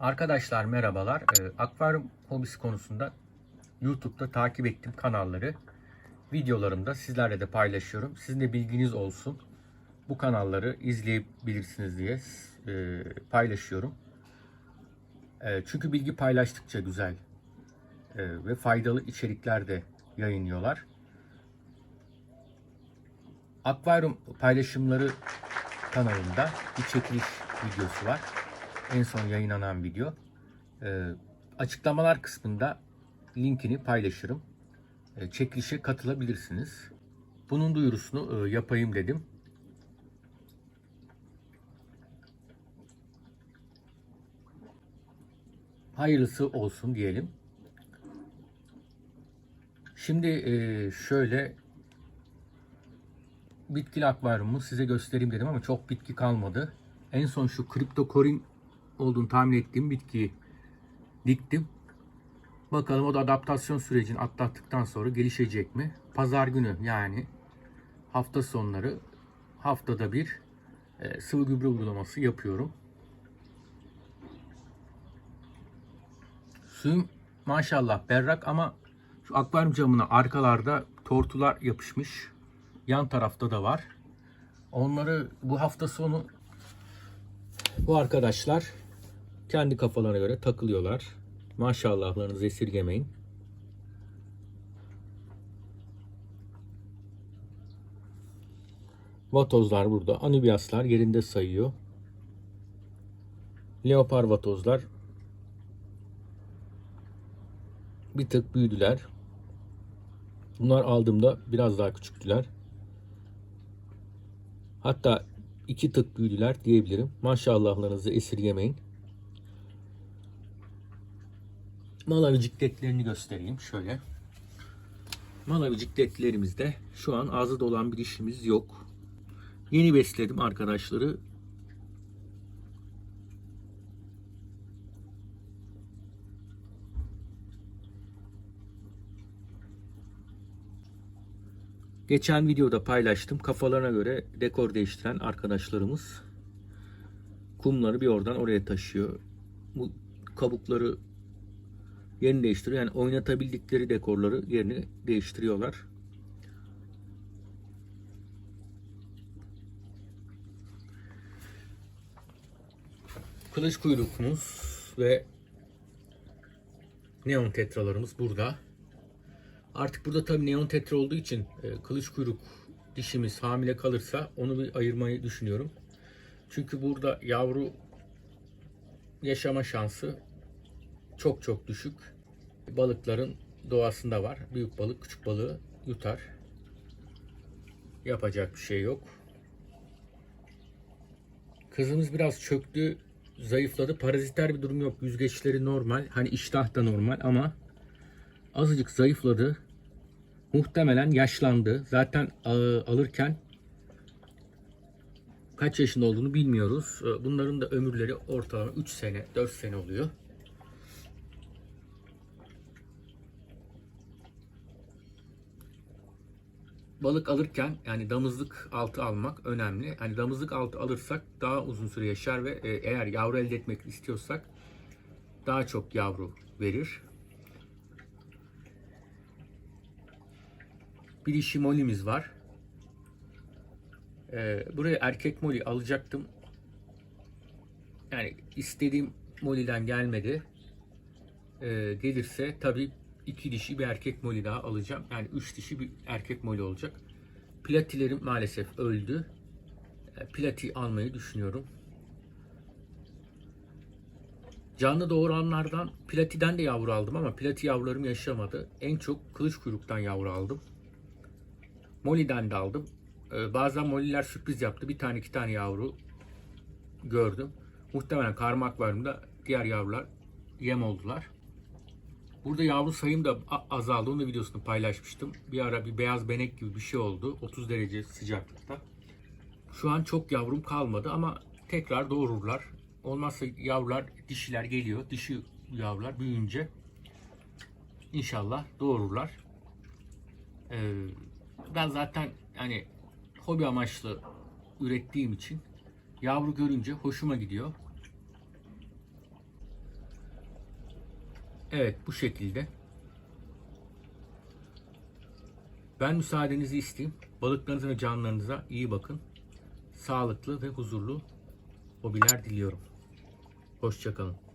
Arkadaşlar merhabalar. Ee, akvaryum hobisi konusunda YouTube'da takip ettiğim kanalları videolarımda sizlerle de paylaşıyorum. Sizin de bilginiz olsun. Bu kanalları izleyebilirsiniz diye e, paylaşıyorum. E, çünkü bilgi paylaştıkça güzel e, ve faydalı içerikler de yayınlıyorlar. Akvaryum paylaşımları kanalında bir çekiliş videosu var. En son yayınlanan video. Ee, açıklamalar kısmında linkini paylaşırım. Ee, çekilişe katılabilirsiniz. Bunun duyurusunu e, yapayım dedim. Hayırlısı olsun diyelim. Şimdi e, şöyle bitkili akvaryumu size göstereyim dedim ama çok bitki kalmadı. En son şu kriptokorin olduğunu tahmin ettiğim bitkiyi diktim. Bakalım o da adaptasyon sürecini atlattıktan sonra gelişecek mi? Pazar günü yani hafta sonları haftada bir e, sıvı gübre uygulaması yapıyorum. Suyum maşallah berrak ama şu akvaryum camına arkalarda tortular yapışmış. Yan tarafta da var. Onları bu hafta sonu bu arkadaşlar kendi kafalarına göre takılıyorlar. Maşallahlarınızı esirgemeyin. Vatozlar burada. Anubiaslar yerinde sayıyor. Leopar vatozlar bir tık büyüdüler. Bunlar aldığımda biraz daha küçüktüler. Hatta iki tık büyüdüler diyebilirim. Maşallahlarınızı esirgemeyin. Malavi cikletlerini göstereyim şöyle. Malavi cikletlerimizde şu an ağzı dolan bir işimiz yok. Yeni besledim arkadaşları. Geçen videoda paylaştım. Kafalarına göre dekor değiştiren arkadaşlarımız kumları bir oradan oraya taşıyor. Bu kabukları yerini değiştiriyor. Yani oynatabildikleri dekorları yerini değiştiriyorlar. Kılıç kuyrukumuz ve neon tetralarımız burada. Artık burada tabii neon tetra olduğu için e, kılıç kuyruk dişimiz hamile kalırsa onu bir ayırmayı düşünüyorum. Çünkü burada yavru yaşama şansı çok çok düşük. Balıkların doğasında var. Büyük balık küçük balığı yutar. Yapacak bir şey yok. Kızımız biraz çöktü, zayıfladı. Paraziter bir durum yok. Yüzgeçleri normal. Hani iştah da normal ama azıcık zayıfladı. Muhtemelen yaşlandı. Zaten e, alırken kaç yaşında olduğunu bilmiyoruz. E, Bunların da ömürleri ortalama 3 sene, 4 sene oluyor. Balık alırken yani damızlık altı almak önemli. Hani damızlık altı alırsak daha uzun süre yaşar ve e, eğer yavru elde etmek istiyorsak daha çok yavru verir. Bir dişi molimiz var. Ee, buraya erkek moli alacaktım. Yani istediğim moliden gelmedi. Ee, gelirse tabii iki dişi bir erkek moli daha alacağım. Yani üç dişi bir erkek moli olacak. Platilerim maalesef öldü. Ee, Plati almayı düşünüyorum. Canlı doğuranlardan platiden de yavru aldım ama plati yavrularım yaşamadı. En çok kılıç kuyruktan yavru aldım. Molly'den de aldım. Ee, bazen Molly'ler sürpriz yaptı. Bir tane iki tane yavru gördüm. Muhtemelen karma akvaryumda diğer yavrular yem oldular. Burada yavru sayım da azaldı. Onun da videosunu paylaşmıştım. Bir ara bir beyaz benek gibi bir şey oldu. 30 derece sıcaklıkta. Şu an çok yavrum kalmadı ama tekrar doğururlar. Olmazsa yavrular, dişiler geliyor. Dişi yavrular büyüyünce inşallah doğururlar. Ee, ben zaten hani hobi amaçlı ürettiğim için yavru görünce hoşuma gidiyor. Evet bu şekilde. Ben müsaadenizi isteyeyim. Balıklarınıza ve canlarınıza iyi bakın. Sağlıklı ve huzurlu hobiler diliyorum. Hoşçakalın.